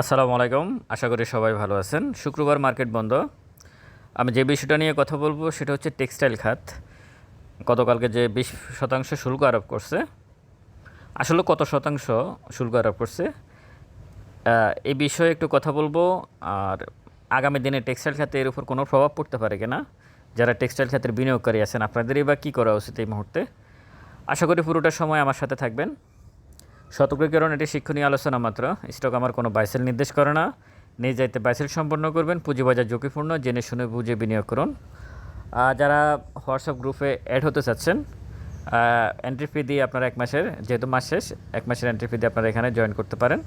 আসসালামু আলাইকুম। আশা করি সবাই ভালো আছেন। শুক্রবার মার্কেট বন্ধ। আমি যে বিষয়টা নিয়ে কথা বলব সেটা হচ্ছে টেক্সটাইল খাত। গতকালকে যে বিশ শতাংশ শুল্ক আরোপ করছে, আসলে কত শতাংশ শুল্ক আরোপ করছে এই বিষয়ে একটু কথা বলব। আর আগামী দিনে টেক্সটাইল খাতে এর উপর কোনো প্রভাব পড়তে পারে কিনা, যারা টেক্সটাইল খাতের বিনিয়োগকারী আছেন, আপনাদেরই বা কী করা উচিত এই মুহূর্তে? আশা করি পুরোটা সময় আমার সাথে থাকবেন। সতর্কীকরণ এটি শিক্ষণীয় আলোচনা মাত্র। স্টক আমার কোনো বাইসেল নির্দেশ করে না। নিজ যাইতে বাইসেল সম্পন্ন করবেন পুঁজিবাজার ঝুঁকিপূর্ণ, জেনে শুনে বুঝে বিনিয়োগ করুন। যারা হোয়াটসঅ্যাপ গ্রুপে অ্যাড হতে চাচ্ছেন এন্ট্রি ফি দিয়ে আপনারা এক মাসের, যেহেতু মাস শেষ, এক মাসের এন্ট্রি ফি দিয়ে আপনারা এখানে জয়েন করতে পারেন।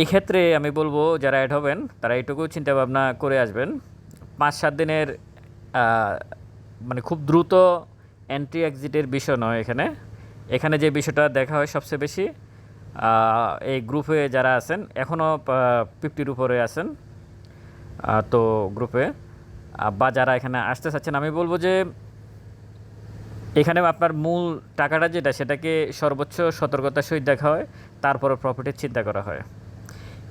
এই ক্ষেত্রে আমি বলব, যারা অ্যাড হবেন, তারা এইটুকু চিন্তা ভাবনা করে আসবেন। পাঁচ, সাত দিনের মানে খুব দ্রুত এন্ট্রি এক্সিটের বিষয় নয় এখানে। এখানে যে বিষয়টা দেখা হয় সবচেয়ে বেশি এই গ্রুপে যারা আছেন এখনও ফিফটির উপরে আছেন তো গ্রুপে বা যারা এখানে আসতে চাচ্ছেন, আমি বলব যে এখানে আপনার মূল টাকাটা যেটা, সেটাকে সর্বোচ্চ সতর্কতার সহিত দেখা হয়, তারপরে প্রফিটের চিন্তা করা হয়।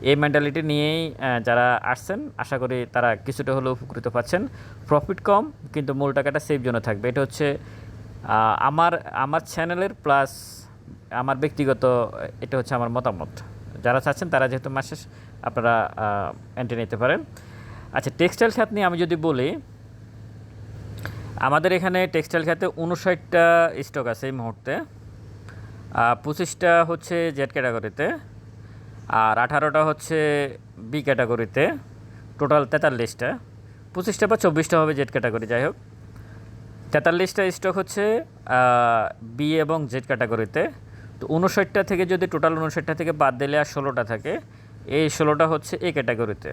এই মেন্টালিটি নিয়েই যারা আসছেন, আশা করি তারা কিছুটা হলেও উপকৃত পাচ্ছেন। প্রফিট কম, কিন্তু মূল টাকাটা সেফ জন্য থাকবে। এটা হচ্ছে আমার আমার চ্যানেলের প্লাস আমার ব্যক্তিগত এটা হচ্ছে আমার মতামত। যারা চাচ্ছেন তারা যেহেতু মাসে আপনারা এন্ট্রি নিতে পারেন। আচ্ছা টেক্সটাইল খাত নিয়ে আমি যদি বলি, আমাদের এখানে টেক্সটাইল খাতে উনষাটটা স্টক আছে এই মুহূর্তে। পঁচিশটা হচ্ছে জেড ক্যাটাগরিতে আর আঠারোটা হচ্ছে বি ক্যাটাগরিতে টোটাল তেতাল্লিশটা। পঁচিশটা বা চব্বিশটা হবে জেড ক্যাটাগরি যাই হোক। তেতাল্লিশটা স্টক হচ্ছে বি এবং জেড ক্যাটাগরিতে তো উনষাটটা থেকে যদি টোটাল উনষাটটা থেকে বাদ দিলে আর ষোলোটা থাকে, এই ষোলোটা হচ্ছে এ ক্যাটাগরিতে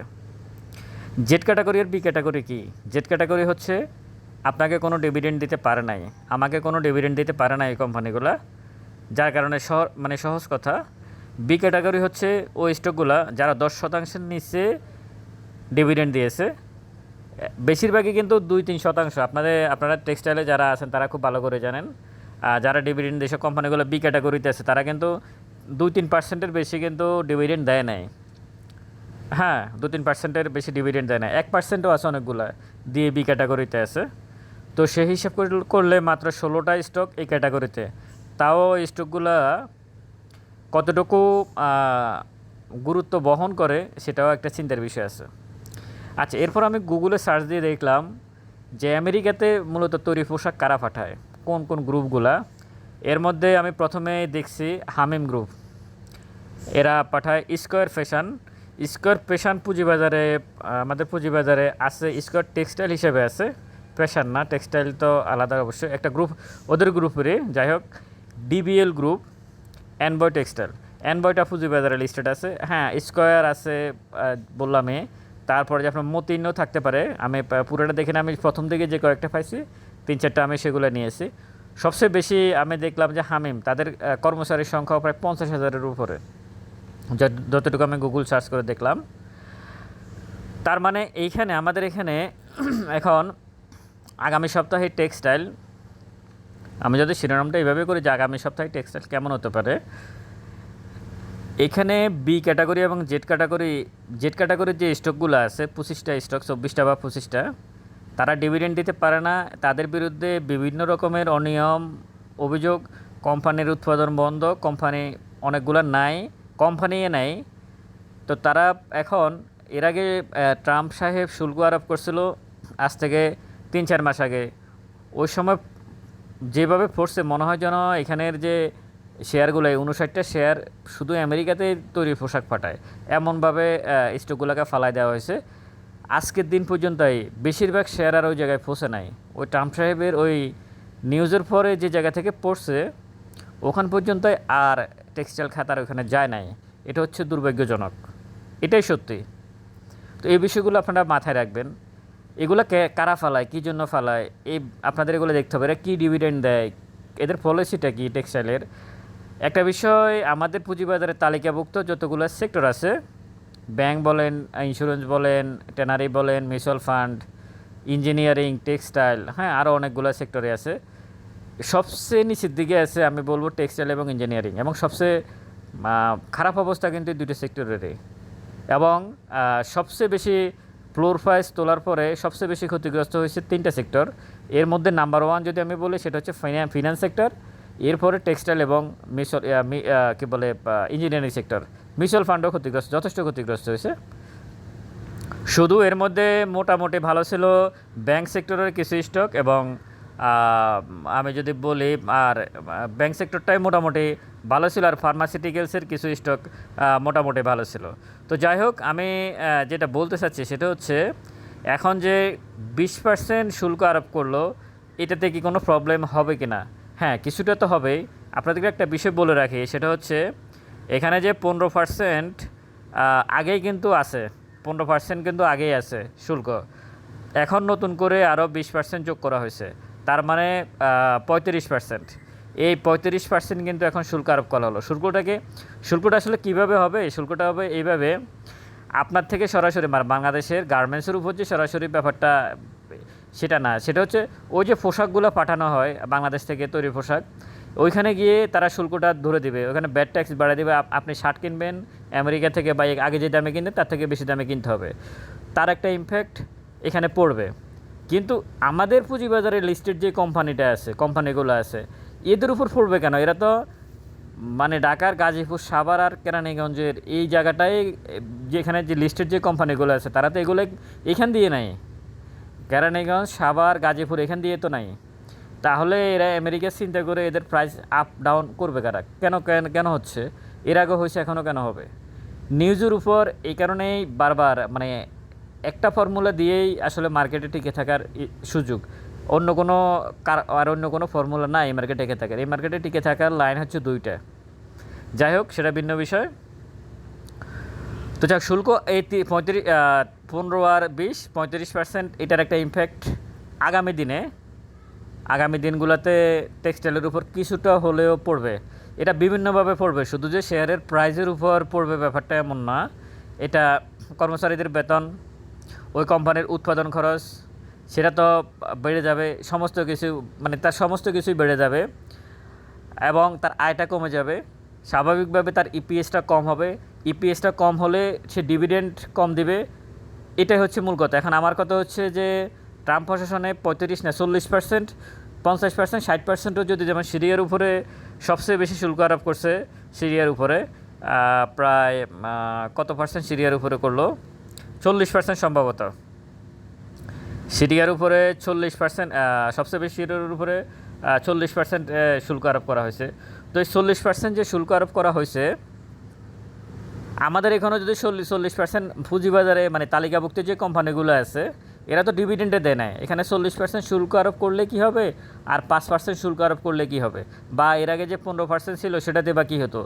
জেড ক্যাটাগরি আর বি ক্যাটাগরি কি? জেড ক্যাটাগরি হচ্ছে, আপনাকে কোনো ডিভিডেন্ড দিতে পারে নাই। আমাকে কোনো ডিভিডেন্ড দিতে পারে না এই কোম্পানিগুলা যার কারণে সহ মানে সহজ কথা। বি ক্যাটাগরি হচ্ছে, ওই স্টকগুলা যারা দশ শতাংশের নিচে ডিভিডেন্ড দিয়েছে বেশিরভাগই কিন্তু দুই, তিন শতাংশ। আপনাদের, আপনারা টেক্সটাইলে যারা আছেন, তারা খুব ভালো করে জানেন। যারা ডিভিডেন্ড যেসব কোম্পানিগুলো বি ক্যাটাগরিতে আছে, তারা কিন্তু দুই, তিন পার্সেন্টের বেশি কিন্তু ডিভিডেন্ড দেয় নাই। হ্যাঁ দু তিন পার্সেন্টের বেশি ডিভিডেন্ড দেয় না এক পার্সেন্টও আছে অনেকগুলো দিয়ে বি ক্যাটাগরিতে আছে। তো সেই হিসাব করলে মাত্র ষোলোটা স্টক এই ক্যাটাগরিতে তাও এই স্টকগুলো কতটুকু গুরুত্ব বহন করে, সেটাও একটা চিন্তার বিষয় আছে। আচ্ছা এরপর আমি গুগলে সার্চ দিয়ে দেখলাম যে আমেরিকাতে মূলত তৈরি পোশাক কারা পাঠায় কোন কোন গ্রুপগুলা এর মধ্যে আমি প্রথমে দেখছি হামিম গ্রুপ এরা পাঠায় স্কোয়ার ফ্যাশন স্কোয়ার ফ্যাশন পুঁজিবাজারে আমাদের পুঁজিবাজারে আছে স্কোয়ার টেক্সটাইল হিসেবে আছে। ফ্যাশন না টেক্সটাইল তো আলাদা অবশ্যই একটা গ্রুপ ওদের গ্রুপেরই। যাই হোক ডিবিএল গ্রুপ অ্যানবয় টেক্সটাইল অ্যানবয়টা পুঁজিবাজারে লিস্টেড আছে। হ্যাঁ স্কোয়ার আছে আহ, বললামই। তারপরে যে আপনার মতিনও থাকতে পারে, আমি পুরোটা দেখে আমি প্রথম দিকে যে কয়েকটা পাইছি তিন চারটা আমি সেগুলো নিয়েছি। সবচেয়ে বেশি আমি দেখলাম যে হামিম, তাদের কর্মচারীর সংখ্যা প্রায় পঞ্চাশ হাজারের উপরে। যত- যতটুকু আমি গুগল সার্চ করে দেখলাম। তার মানে এইখানে, আমাদের এখানে এখন আগামী সপ্তাহে টেক্সটাইল আমি যদি শিরোনামটা এইভাবে করি যে আগামী সপ্তাহে টেক্সটাইল কেমন হতে পারে এখানে বি ক্যাটাগরি এবং জেড ক্যাটাগরি জেড ক্যাটাগরির যে স্টকগুলো আছে, পঁচিশটা স্টক চব্বিশটা বা পঁচিশটা, তারা ডিভিডেন্ড দিতে পারে না। তাদের বিরুদ্ধে বিভিন্ন রকমের অনিয়ম, অভিযোগ কোম্পানির উৎপাদন বন্ধ কোম্পানি অনেকগুলো নাই কোম্পানি নাই। তো তারা এখন, এর আগে ট্রাম্প সাহেব শুল্ক আরোপ করছিল, আজ থেকে তিন চার মাস আগে। ওই সময় যেভাবে পড়ছে মনে হয় যেন এখানের যে শেয়ারগুলো উনষাটটা শেয়ার শুধু আমেরিকাতে তৈরি পোশাক পাঠায় এমনভাবে স্টকগুলোকে ফালাই দেওয়া হয়েছে। আজকের দিন পর্যন্তই বেশিরভাগ শেয়ার আর ওই জায়গায় পৌঁছে নাই। ওই ট্রাম্প সাহেবের ওই নিউজের পরে যে জায়গা থেকে পড়ছে, ওখান পর্যন্ত আর টেক্সটাইল খাতার ওখানে যায় নাই। এটা হচ্ছে দুর্ভাগ্যজনক। এটাই সত্যি। তো এই বিষয়গুলো আপনারা মাথায় রাখবেন। এগুলো কারা ফালায়, কী জন্য ফালায়, এই আপনাদের এগুলো দেখতে হবে। এরা কী ডিভিডেন্ড দেয়? এদের পলিসিটা কি টেক্সটাইলের? একটা বিষয়, আমাদের পুঁজিবাজারে তালিকাভুক্ত যতগুলো সেক্টর আছে, ব্যাংক বলেন ইন্স্যুরেন্স বলেন টেনারি বলেন মিউচুয়াল ফান্ড ইঞ্জিনিয়ারিং টেক্সটাইল হ্যাঁ আরও অনেকগুলো সেক্টরে আছে। সবচেয়ে নিচের দিকে আছে, আমি বলব টেক্সটাইল এবং ইঞ্জিনিয়ারিং এবং সবচেয়ে খারাপ অবস্থা কিন্তু দুটো সেক্টরেরই। এবং সবচেয়ে বেশি ফ্লোর প্রাইস তোলার পরে সবচেয়ে বেশি ক্ষতিগ্রস্ত হয়েছে তিনটা সেক্টর। এর মধ্যে নাম্বার ওয়ান যদি আমি বলি, সেটা হচ্ছে ফিনান্স সেক্টর এরপরে টেক্সটাইল এবং মিশল কী বলে ইঞ্জিনিয়ারিং সেক্টর মিউচুয়াল ফান্ডও ক্ষতিগ্রস্ত, যথেষ্ট ক্ষতিগ্রস্ত হয়েছে। শুধু এর মধ্যে মোটামুটি ভালো ছিল ব্যাংক সেক্টরের কিছু স্টক এবং আমি যদি বলি, আর ব্যাংক সেক্টরটাই মোটামুটি ভালো ছিল আর ফার্মাসিউটিক্যালসের কিছু স্টক মোটামুটি ভালো ছিল। তো যাই হোক, আমি যেটা বলতে চাচ্ছি সেটা হচ্ছে, এখন যে বিশ পার্সেন্ট শুল্ক আরোপ করল, এটাতে কি কোনো প্রবলেম হবে কি না হ্যাঁ কিছুটা তো হবেই। আপনাদেরকে একটা বিষয় বলে রাখি, সেটা হচ্ছে এখানে যে পনেরো পার্সেন্ট আগেই কিন্তু আছে। পনেরো পার্সেন্ট কিন্তু আগেই আছে, শুল্ক। এখন নতুন করে আরও বিশ পার্সেন্ট যোগ করা হয়েছে। তার মানে পঁয়ত্রিশ পার্সেন্ট এই পঁয়ত্রিশ পার্সেন্ট কিন্তু এখন শুল্ক আরোপ করা হলো। শুল্কটাকে শুল্কটা আসলে কীভাবে হবে? শুল্কটা হবে এইভাবে, আপনার থেকে সরাসরি মানে বাংলাদেশের গার্মেন্টসের উপর যে সরাসরি ব্যাপারটা সেটা না, সেটা হচ্ছে ওই যে পোশাকগুলো পাঠানো হয়, বাংলাদেশ থেকে তৈরি পোশাক, ওইখানে গিয়ে তারা শুল্কটা ধরে দিবে। ওখানে ব্যাড ট্যাক্স বাড়িয়ে দেবে। আপনি শার্ট কিনবেন, আমেরিকা থেকে বা আগে যে দামে কিনতেন, তার থেকে বেশি দামে কিনতে হবে। তার একটা ইমপ্যাক্ট এখানে পড়বে। কিন্তু আমাদের পুঁজিবাজারে লিস্টেড যে কোম্পানিটা আছে কোম্পানিগুলো আছে, এদের উপর পড়বে কেন? এরা তো মানে ঢাকার গাজীপুর, সাভার আর কেরানীগঞ্জের এই জায়গাটায় যেখানে যে লিস্টেড যে কোম্পানিগুলো আছে, তারা তো এগুলো এখান দিয়ে নাই কেরানীগঞ্জ সাভার, গাজীপুর এখান দিয়ে তো নাই। তাহলে এরা আমেরিকা চিন্তা করে এদের প্রাইস আপ ডাউন করবে কারা? কেন কেন কেন হচ্ছে? এর আগে হয়েছে এখনও কেন হবে? নিউজের উপর এই কারণেই বারবার মানে একটা ফর্মুলা দিয়েই আসলে মার্কেটে টিকে থাকার সুযোগ। অন্য কোনো আর অন্য কোনো ফর্মুলা নাই এই মার্কেটে টিকে থাকার। এই মার্কেটে টিকে থাকার লাইন হচ্ছে দুইটা। যাই হোক, সেটা ভিন্ন বিষয়। তো যাক, শুল্ক এই পঁয়ত্রিশ পনেরো আর বিশ, পঁয়ত্রিশ পার্সেন্ট এটার একটা ইমপ্যাক্ট আগামী দিনে। আগামী দিনগুলোতে টেক্সটাইলের উপর কিছুটা হলেও পড়বে। এটা বিভিন্নভাবে পড়বে, শুধু যে শেয়ারের প্রাইজের উপর পড়বে ব্যাপারটা এমন না। এটা কর্মচারীদের বেতন, ওই কোম্পানির উৎপাদন খরচ, সেটা তো বেড়ে যাবে, সমস্ত কিছু মানে তার সমস্ত কিছুই বেড়ে যাবে এবং তার আয়টা কমে যাবে। স্বাভাবিকভাবে তার ইপিএসটা কম হবে। ইপিএসটা কম হলে সে ডিভিডেন্ড কম দিবে, এটাই হচ্ছে মূল কথা। এখন আমার কথা হচ্ছে যে, ট্রাম্প প্রশাসনে পঁয়ত্রিশ না চল্লিশ পার্সেন্ট পঞ্চাশ পার্সেন্ট ষাট পার্সেন্টও যদি যেমন সিরিয়ার উপরে সবচেয়ে বেশি শুল্ক আরোপ করছে, সিরিয়ার উপরে প্রায় কত পার্সেন্ট সিরিয়ার উপরে করল? চল্লিশ পার্সেন্ট সম্ভবত। সিরিয়ার উপরে চল্লিশ পার্সেন্ট সবচেয়ে বেশি সিরিয়ার উপরে চল্লিশ পার্সেন্ট শুল্ক আরোপ করা হয়েছে। তো এই চল্লিশ পার্সেন্ট যে শুল্ক আরোপ করা হয়েছে আমাদের এখানে যদি চল্লিশ চল্লিশ পার্সেন্ট পুঁজিবাজারে মানে তালিকাভুক্ত যে কোম্পানিগুলো আছে, এরা তো ডিভিডেন্ডে দেয় না এখানে চল্লিশ পার্সেন্ট শুল্ক আরোপ করলে কি হবে? আর পাঁচ পার্সেন্ট শুল্ক আরোপ করলে কি হবে? বা এর আগে যে পনেরো পার্সেন্ট ছিল সেটা বা কী হতো?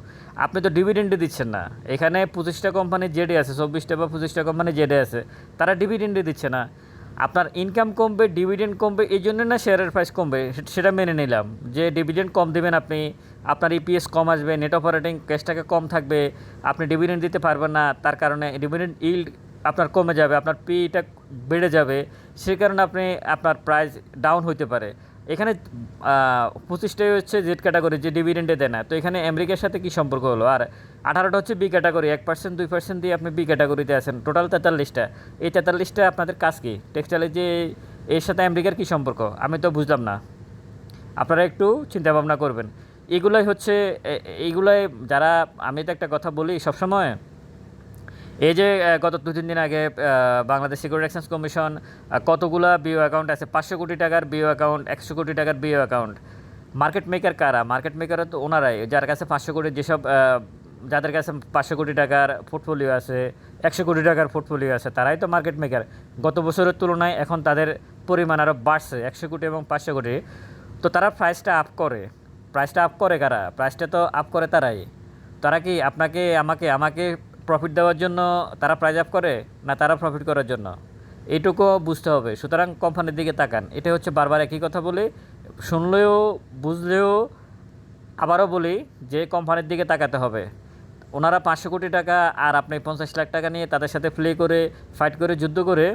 আপনি তো ডিভিডেন্ডে দিচ্ছেন না। এখানে পঁচিশটা কোম্পানি জেডে আছে, চব্বিশটা বা পঁচিশটা কোম্পানি জেডে আছে, তারা ডিভিডেন্ডে দিচ্ছে না। আপনার ইনকাম কমবে ডিভিডেন্ড কমবে, এই জন্য না শেয়ারের প্রাইস কমবে? সেটা মেনে নিলাম। যে ডিভিডেন্ড কম দেবেন আপনি, আপনার ইপিএস কম আসবে নেট অপারেটিং ক্যাশটাকে কম থাকবে, আপনি ডিভিডেন্ড দিতে পারবেন না, তার কারণে ডিভিডেন্ড ইল্ড আপনার কমে যাবে, আপনার পিটা বেড়ে যাবে, সে কারণে আপনি আপনার প্রাইস ডাউন হইতে পারে। এখানে পঁচিশটাই হচ্ছে জেড ক্যাটাগরি যে ডিভিডেন্ডে দেয় না। তো এখানে আমেরিকার সাথে কি সম্পর্ক হলো? আর আঠারোটা হচ্ছে বি ক্যাটাগরি, এক পার্সেন্ট দুই পার্সেন্ট দিয়ে আপনি বি ক্যাটাগরিতে আছেন। টোটাল তেতাল্লিশটা। এই তেতাল্লিশটা আপনাদের কাজ কি? টেক্সটাইলের যে এর সাথে আমেরিকার কী সম্পর্ক? আমি তো বুঝলাম না। আপনারা একটু চিন্তা ভাবনা করবেন। এগুলাই হচ্ছে এইগুলাই যারা, আমি তো একটা কথা বলি সবসময়, এই যে গত দু তিন দিন আগে বাংলাদেশ সিকিউরিটি এক্সচেঞ্জ কমিশন কতগুলা বিও অ্যাকাউন্ট আছে? পাঁচশো কোটি টাকার বিও অ্যাকাউন্ট একশো কোটি টাকার বিও অ্যাকাউন্ট মার্কেট মেকার কারা? মার্কেট মেকারও তো ওনারাই, যার কাছে পাঁচশো কোটি যেসব যাদের কাছে পাঁচশো কোটি টাকার পোর্টফোলিও আছে, একশো কোটি টাকার পোর্টফোলিও আছে, তারাই তো মার্কেট মেকার গত বছরের তুলনায় এখন তাদের পরিমাণ আরও বাড়ছে, একশো কোটি এবং পাঁচশো কোটি। তো তারা প্রাইসটা আপ করে। প্রাইসটা আপ করে কারা? প্রাইসটা তো আপ করে তারাই। তারা কি আপনাকে, আমাকে আমাকে প্রফিট দেওয়ার জন্য তারা প্রাইজ আপ করে, না তারা প্রফিট করার জন্য? এইটুকু বুঝতে হবে। সুতরাং কোম্পানির দিকে তাকান। এটা হচ্ছে বারবার একই কথা বলে। শুনলেও, বুঝলেও, আবারও বলি যে কোম্পানির দিকে তাকাতে হবে। ওনারা পাঁচশো কোটি টাকা আর আপনি পঞ্চাশ লাখ টাকা নিয়ে তাদের সাথে প্লে করে ফাইট করে, যুদ্ধ করে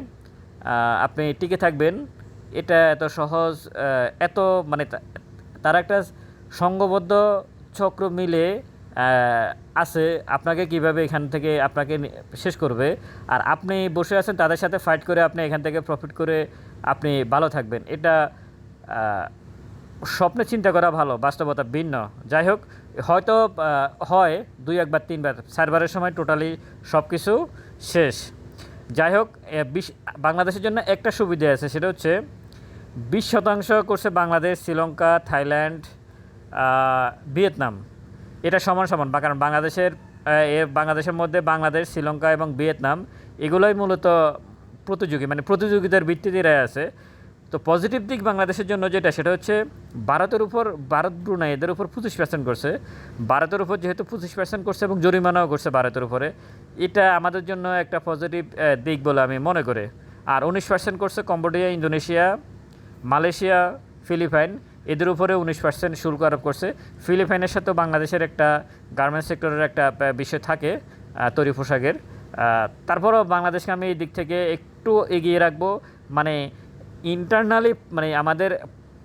আপনি টিকে থাকবেন। এটা এত সহজ এত মানে তারা একটা সংঘবদ্ধ চক্র মিলে আছে। আপনাকে কীভাবে এখান থেকে আপনাকে শেষ করবে। আর আপনি বসে আছেন, তাদের সাথে ফাইট করে আপনি এখান থেকে প্রফিট করে আপনি ভালো থাকবেন। এটা স্বপ্নে চিন্তা করা ভালো, বাস্তবতা ভিন্ন। যাই হোক হয়তো হয় দুই একবার, তিনবার, সার্ভারের সময় টোটালি সব কিছু শেষ। যাই হোক বাংলাদেশের জন্য একটা সুবিধা আছে, সেটা হচ্ছে বিশ শতাংশ করছে বাংলাদেশ, শ্রীলঙ্কা, থাইল্যান্ড ভিয়েতনাম। এটা সমান সমান, বা কারণ বাংলাদেশের বাংলাদেশের মধ্যে বাংলাদেশ, শ্রীলঙ্কা এবং ভিয়েতনাম, এগুলোই মূলত প্রতিযোগী মানে প্রতিযোগিতার ভিত্তিতে আছে। তো পজিটিভ দিক বাংলাদেশের জন্য যেটা, সেটা হচ্ছে ভারতের উপর, ভারত ব্রুনাই এদের উপর পঁচিশ পার্সেন্ট করছে। ভারতের উপর যেহেতু পঁচিশ পার্সেন্ট করছে এবং জরিমানাও করছে ভারতের উপরে, এটা আমাদের জন্য একটা পজিটিভ দিক বলে আমি মনে করি। আর উনিশ পার্সেন্ট করছে কম্বোডিয়া, ইন্দোনেশিয়া, মালয়েশিয়া, ফিলিপাইন, এদের উপরে উনিশ পার্সেন্ট শুল্ক আরোপ করছে। ফিলিপাইনের সাথেও বাংলাদেশের একটা গার্মেন্টস সেক্টরের একটা বিষয় থাকে তৈরি পোশাকের। তারপরও বাংলাদেশকে আমি এই দিক থেকে একটু এগিয়ে রাখব। মানে ইন্টারনালি মানে আমাদের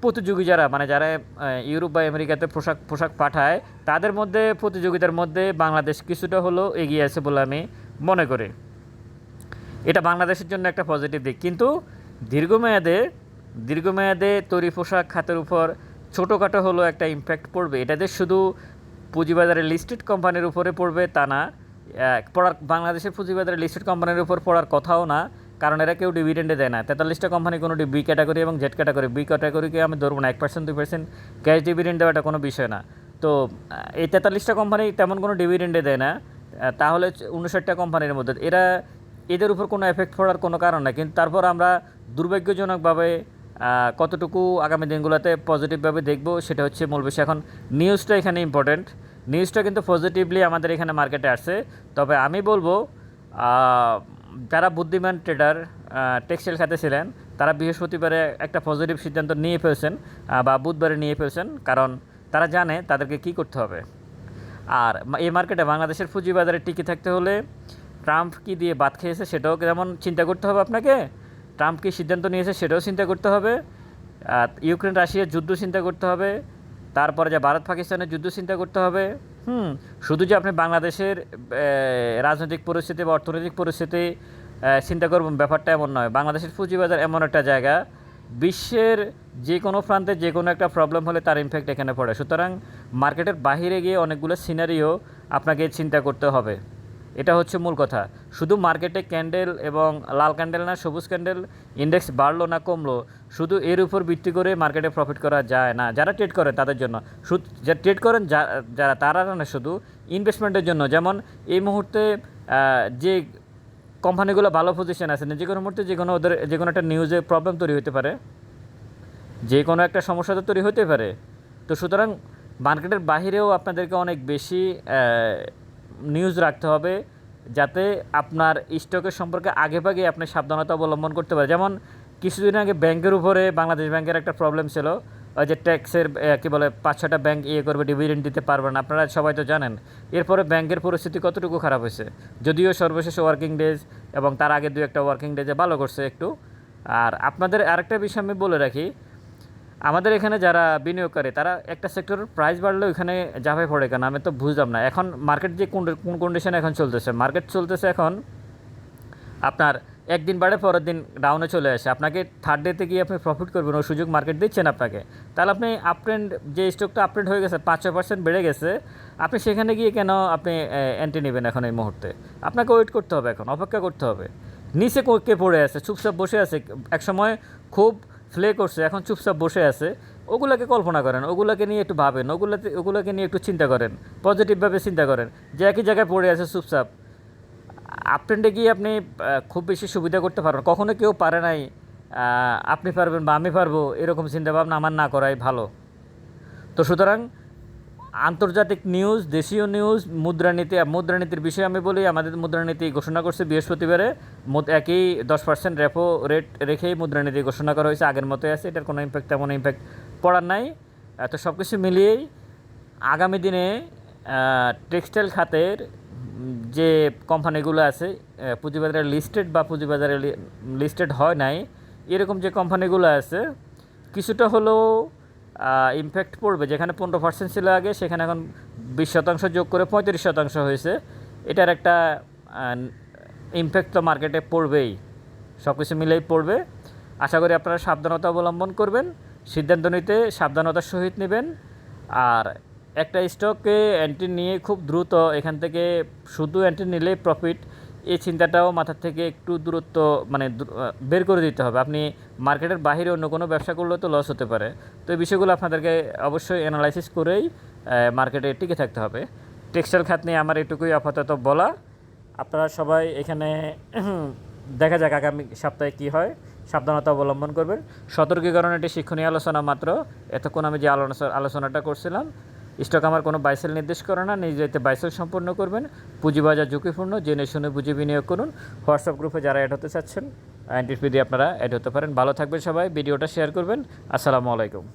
প্রতিযোগী যারা মানে যারা ইউরোপ বা আমেরিকাতে পোশাক পোশাক পাঠায়, তাদের মধ্যে, প্রতিযোগিতার মধ্যে বাংলাদেশ কিছুটা হলেও এগিয়ে আছে বলে আমি মনে করি। এটা বাংলাদেশের জন্য একটা পজিটিভ দিক। কিন্তু দীর্ঘমেয়াদে দীর্ঘমেয়াদে তৈরি পোশাক খাতের উপর ছোটোখাটো হলো একটা ইম্প্যাক্ট পড়বে। এটাতে শুধু পুঁজিবাজারের লিস্টেড কোম্পানির উপরে পড়বে তা না পড়ার, বাংলাদেশের পুঁজিবাজারের লিস্টেড কোম্পানির উপর পড়ার কথাও না কারণ এরা কেউ ডিভিডেন্ডে দেয় না। তেতাল্লিশটা কোম্পানি কোনো বি ক্যাটাগরি এবং জেড ক্যাটাগরি বি ক্যাটাগরিকে আমি ধরবো না, এক পার্সেন্ট দুই পার্সেন্ট ক্যাশ ডিভিডেন্ড দেওয়াটা কোনো বিষয় না। তো এই তেতাল্লিশটা কোম্পানি তেমন কোনো ডিভিডেন্ডে দেয় না। তাহলে উনষাটটা কোম্পানির মধ্যে। এরা এদের উপর কোনো এফেক্ট পড়ার কোনো কারণ নাই। কিন্তু তারপর আমরা দুর্ভাগ্যজনকভাবে কতটুকু আগামী দিনগুলোতে পজিটিভভাবে দেখব সেটা হচ্ছে মূল বিষয়। এখন নিউজটা এখানে ইম্পর্টেন্ট নিউজটা কিন্তু পজিটিভলি আমাদের এখানে মার্কেটে আসছে। তবে আমি বলব যারা বুদ্ধিমান ট্রেডার টেক্সটাইল খাতে ছিলেন, তারা বৃহস্পতিবারে একটা পজিটিভ সিদ্ধান্ত নিয়ে ফেলছেন বা বুধবারে নিয়ে ফেলছেন, কারণ তারা জানে তাদেরকে কি করতে হবে। আর এই মার্কেটে বাংলাদেশের পুঁজিবাজারে টিকে থাকতে হলে ট্রাম্প কি দিয়ে বাদ খেয়েছে সেটাও যেমন চিন্তা করতে হবে আপনাকে? ট্রাম্প কি সিদ্ধান্ত নিয়েছে সেটাও চিন্তা করতে হবে। আর ইউক্রেন রাশিয়ার যুদ্ধ চিন্তা করতে হবে। তারপরে যে ভারত পাকিস্তানের যুদ্ধ চিন্তা করতে হবে, হুম, শুধু যে আপনি বাংলাদেশের রাজনৈতিক পরিস্থিতি বা অর্থনৈতিক পরিস্থিতি চিন্তা করবেন, ব্যাপারটা এমন নয়। বাংলাদেশের পুঁজিবাজার এমন একটা জায়গা, বিশ্বের যে কোনো প্রান্তে যে কোনো একটা প্রবলেম হলে তার ইমপ্যাক্ট এখানে পড়ে। সুতরাং মার্কেটের বাহিরে গিয়ে অনেকগুলো সিনারিও আপনাকে চিন্তা করতে হবে। এটা হচ্ছে মূল কথা। শুধু মার্কেটে ক্যান্ডেল এবং লাল ক্যান্ডেল না, সবুজ ক্যান্ডেল ইন্ডেক্স বাড়লো না, কমলো শুধু এর উপর ভিত্তি করে মার্কেটে প্রফিট করা যায় না। যারা ট্রেড করে তাদের জন্য। শুধু যারা ট্রেড করেন যারা তারা না শুধু ইনভেস্টমেন্টের জন্য। যেমন এই মুহূর্তে যে কোম্পানিগুলো ভালো পজিশন আছে না যে কোনো মুহূর্তে যে কোনো ওদের যে কোনো একটা নিউজে প্রবলেম তৈরি হতে পারে। যে কোনো একটা সমস্যা তো তৈরি হতে পারে। তো সুতরাং মার্কেটের বাহিরেও আপনাদেরকে অনেক বেশি নিউজ রাখতে হবে যাতে আপনার স্টকের সম্পর্কে আগেভাগে আপনি সাবধানতা অবলম্বন করতে পারে যেমন কিছুদিন আগে ব্যাংকের উপরে বাংলাদেশ ব্যাংকের একটা প্রবলেম ছিল, ওই যে ট্যাক্সের কী বলে, পাঁচ ছটা ব্যাংক ইয়ে করবে ডিভিডেন্ড দিতে পারবে না। আপনারা সবাই তো জানেন, এরপরে ব্যাংকের পরিস্থিতি কতটুকু খারাপ হয়েছে? যদিও সর্বশেষ ওয়ার্কিং ডেজ এবং তার আগে দু একটা ওয়ার্কিং ডেজে ভালো করছে একটু। আর আপনাদের আরেকটা বিষয় আমি বলে রাখি, আমাদের এখানে যারা বিনিয়োগকারী, তারা একটা সেক্টরের প্রাইস বাড়লেও এখানে জাফাই পড়ে কেন আমি তো বুঝলাম না। এখন মার্কেট যে কোন কোন কন্ডিশনে এখন চলতেছে? মার্কেট চলতেছে এখন আপনার একদিন বাড়ে, পরের দিন ডাউনে চলে আসে। আপনাকে থার্ড ডেতে গিয়ে আপনি প্রফিট করবেন ওই সুযোগ মার্কেট দিচ্ছেন আপনাকে। তাহলে আপনি আপট্রেন্ড যে স্টকটা আপট্রেন্ড হয়ে গেছে পাঁচ ছয় পার্সেন্ট বেড়ে গেছে, আপনি সেখানে গিয়ে কেন আপনি এন্ট্রি নেবেন এখন এই মুহূর্তে? আপনাকে ওয়েট করতে হবে এখন, অপেক্ষা করতে হবে। নিচে কো- পড়ে আছে? চুপচাপ বসে আছে। এক সময় খুব ফ্লে করছে, এখন চুপচাপ বসে আছে। ওগুলোকে কল্পনা করেন, ওগুলোকে নিয়ে একটু ভাবেন, ওগুলোতে, ওগুলোকে নিয়ে একটু চিন্তা করেন পজিটিভভাবে চিন্তা করেন। যে একই জায়গায় পড়ে আছে, চুপচাপ। আপট্রেন্ডে গিয়ে আপনি খুব বেশি সুবিধা করতে পারবেন কখনো কেউ পারে নাই আপনি পারবেন বা আমি পারব, এরকম চিন্তাভাবনা আমার না করাই ভালো। তো সুতরাং আন্তর্জাতিক নিউজ, দেশীয় নিউজ, মুদ্রানীতি মুদ্রানীতির বিষয়ে আমি বলি, আমাদের মুদ্রানীতি ঘোষণা করছে বৃহস্পতিবারে। একই দশ পার্সেন্ট রেপো রেট রেখেই মুদ্রানীতি ঘোষণা করা হয়েছে। আগের মতোই আছে, এটার কোনো ইম্প্যাক্ট তেমন ইম্প্যাক্ট পড়ার নাই। তো সব কিছু মিলিয়েই আগামী দিনে টেক্সটাইল খাতের যে কোম্পানিগুলো আছে পুঁজিবাজারে লিস্টেড বা পুঁজিবাজারে লিস্টেড হয় নাই, এরকম যে কোম্পানিগুলো আছে, কিছুটা হলেও ইমপ্যাক্ট পড়বে। যেখানে পনেরো পার্সেন্ট ছিল আগে, সেখানে এখন বিশ শতাংশ যোগ করে পঁয়ত্রিশ শতাংশ হয়েছে। এটার একটা ইমপ্যাক্ট তো মার্কেটে পড়বেই। সব কিছু মিলেই পড়বে। আশা করি আপনারা সাবধানতা অবলম্বন করবেন, সিদ্ধান্ত নিতে সাবধানতার সহিত নেবেন। আর একটা স্টকে এন্ট্রি নিয়ে খুব দ্রুত এখান থেকে শুধু এন্ট্রি নিলেই প্রফিট এই চিন্তাটাও মাথার থেকে একটু দূরত্ব মানে বের করে দিতে হবে। আপনি মার্কেটের বাইরে অন্য কোনো ব্যবসা করলেও তো লস হতে পারে। তো এই বিষয়গুলো আপনাদেরকে অবশ্যই অ্যানালাইসিস করেই মার্কেটে টিকে থাকতে হবে। টেক্সটাইল খাত নিয়ে আমার এটুকুই আপাতত বলা। আপনারা সবাই এখানে দেখা যাক আগামী সপ্তাহে কী হয়। সাবধানতা অবলম্বন করবেন। সতর্কীকরণ একটি শিক্ষণীয় আলোচনা মাত্র। এতক্ষণ আমি যে আলোচনা, আলোচনাটা করছিলাম স্টক আমার কোনো বাইসেল নির্দেশ করে না নিজেতে বাইসেল সম্পূর্ণ করবেন। পুঁজিবাজার ঝুঁকিপূর্ণ, জেনে শুনে বুঝে বিনিয়োগ করুন। হোয়াটসঅ্যাপ গ্রুপে যারা অ্যাড হতে চাচ্ছেন অ্যান্টিপিডি আপনারা অ্যাড হতে পারেন। ভালো থাকবেন সবাই ভিডিওটা শেয়ার করবেন। আসসালামু আলাইকুম।